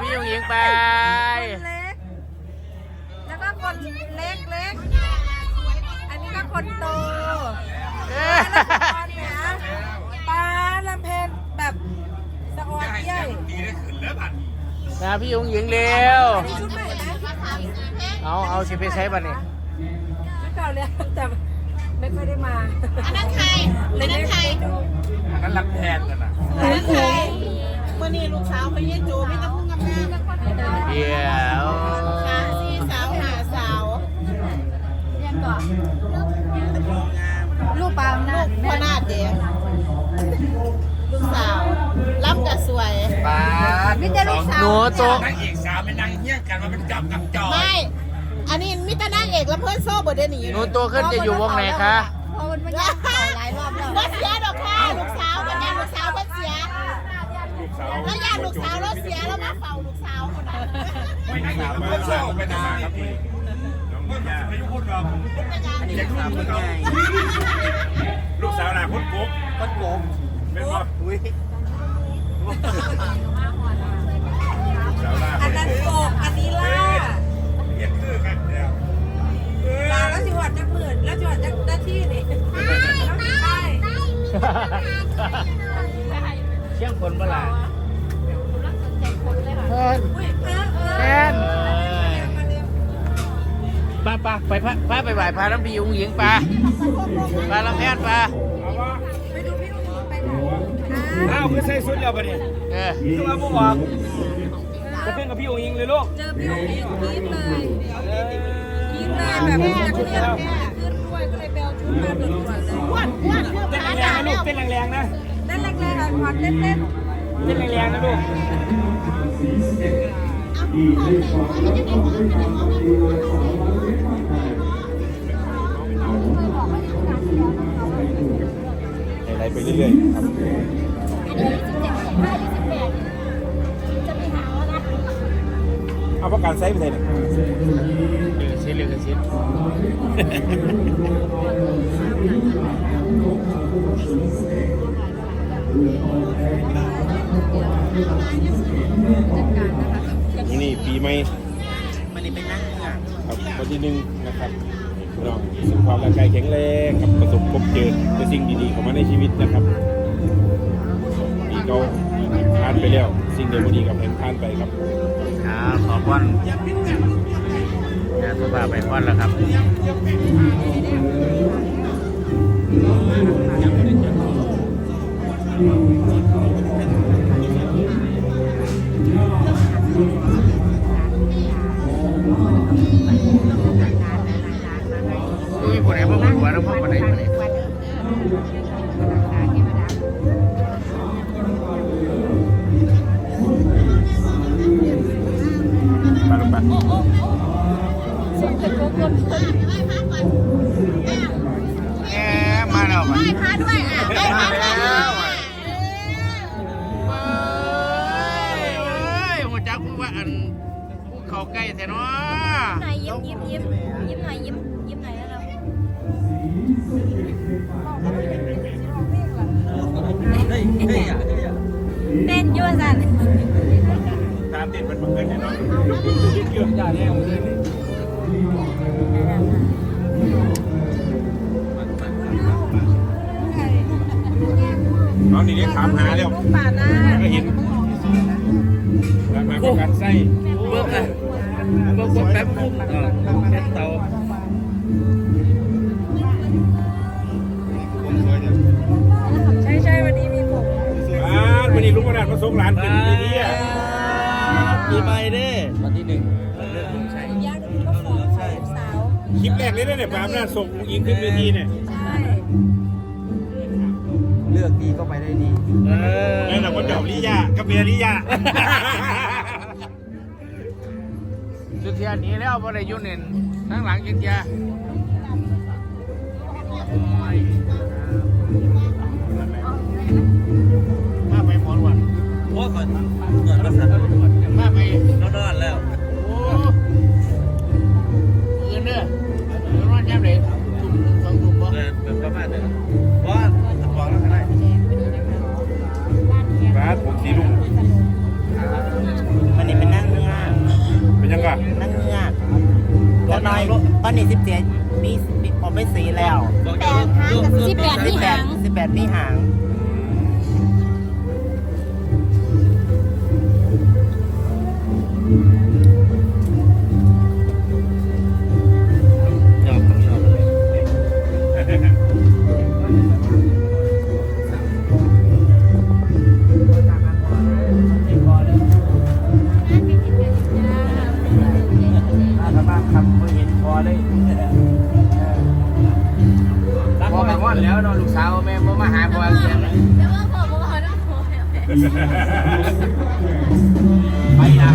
พี่ยุงยิงไปคนเล็ก แล้วก็คนเล็กเล็ก อันนี้ก็คนโตเอ้ยตอนเนี้ยปลาลำเพนแบบสะออนเยี่ยยนะพี่ยุงยิงเร็ว อันนี้ชุดใหม่นะเอาเอาสิไปใช้บัตรนี่ชุดเก่าเลยแต่ไม่ค่อยได้มา อันนั้นใครอันนั้นใครนั่นรักแทนกันนะอันนั้นใครเมื่อนี้ลูกสาวไปเยี่ยจูพี่ตะพุ่งกับแม่ เดี๋ยวหาสี่สาวหาสาวลูกปลาหน้าลูกพ่อนาดเดียลูกสาวรับกับสวยป้าพี่จะลูกสาวหนูโตะนางเอกสาวเป็นนางเฮี้ยงกันมาเป็นจับกับจอไม่ อันนี้มิตรนางเอกและเพื่อนโซ่บดเดยวหนีหนูโตขึ้นจะอยู่วงไหนคะพอมันไม่ยากเข่าหลายรอบแล้วว่าเสียดอกค่ะลูกสาวเป็นยานลูกสาวเพิ่นเสียลูก สาวแล้วยาลูกสาวแล้วเสียแล้วมาเฝ้าลูกสาวคนนั้นไม่นางเอกไม่ชอบเป็นนางครับพี่น้องพี่ยาไม่ยุ่งพูดหรอกอยากรู้เหมือนกันลูกสาวน่ะพุทธกุ๊กพุทธกุ๊กเป็นว่าอุ้ยอันนั้นโกกอันนี้ล่าเย็นคือกันเดียวลาแล้วจิวัดจะหมื่นแล้วจิวัดจะหน้าที่นี่แล้วมีป้ายเชี่ยงคนเมื่อไหร่ นแทนป้าป้าไปพาป้าไปไหว้พาน้ำพี่ยุงยิงปลาปลาลำแพนปลาไปดูพี่ลูกหญิงไปไหนอ้าวคือใส่สุดแล้วปะเนี่ยเออคือมาบ่บอกจะเป็นกับพี่องค์ยิงเลยลูกเจอพี่ลูกหญิงกรี๊ดเลยกรี๊ดเลยแบบจะเคลื่อนขึ้นด้วยก็เลยเบลชุดมาด่วนๆเลยอ้วนอ้วนเต้นแรงๆนะลูกเต้นแรงๆนะเต้นแรกๆอะขวัญเต้นเต้น เต้นแรงๆนะลูกอะไรไปเรื่อยๆครับเอาประกันไซส์ไปเลยเนี่ยเลือกชิ้นเลือกชิ้น นี่ปีใหม่มันนี่เป็นนั่งครับวันที่หนึ่งนะครับพี่น้องสุขภาพร่างกายแข็งแรงกับประสบพบเจอแต่สิ่งดีๆเข้ามาในชีวิตนะครับปีเก่าผ่านไปแล้ว สิ่งเดียวดีกับเห็นผ่านไปครับครับขอพรงานสุภาพไปพรแล้วครับ อุ้ยคนไหนพ่อคนหัวแล้วพ่อคนไหนคนไหนมาลงไปแหมมาแล้วไหว้พระด้วยอะไหว้พมาระด้วย ใกล้แต่เนาะหน่อยยิ้มยิ้มยิ้มยิ้มหน่อยยิ้มยิ้มหน่อยแล้วเราเต้นยั่วสันตามติดมันบังเอิญเนี่ยเนาะเกือบจะแล้วน้องนี่ได้ถามหาแล้วลูกป่าหน้าก็เห็นแล้วมาประกันไส้เบิกอะเบิกว่าแป๊บปุ๊บเออแค่เตาใช่ใช่วันนี้มีผมอ่าวันนี้ลุงกระดาษมาส่งหลานขึ้นที่นี่อะปีใหม่เด้วันที่หนึ่งเรื่องของใช้ย่างก็ขอลูกสาวคลิปแรกเลยนะเนี่ยปามน่าส่งยิงขึ้นเวทีเนี่ยใช่เลือกดีก็ไปได้ดีเออแล้วเราก็เจ้าลิยากับเบียริยา สุดเทียนหนี้แล้วบ่ได้ยุ่เน่นทั้งหลังกินยามาไปหมอนวันโอ้ยเกิดมาสั่นมาไปนอนแล้ว โอ้ สิบเจ็ดมีมีผมไม่สีแล้วแปดห้ากับสิบแปดสินี่บแปหาดงสิบแปดมีหางย พอเลยพอมาหมดแล้วเนาะลูกสาวแม่พอมาหาพอเลี้ยไปนะ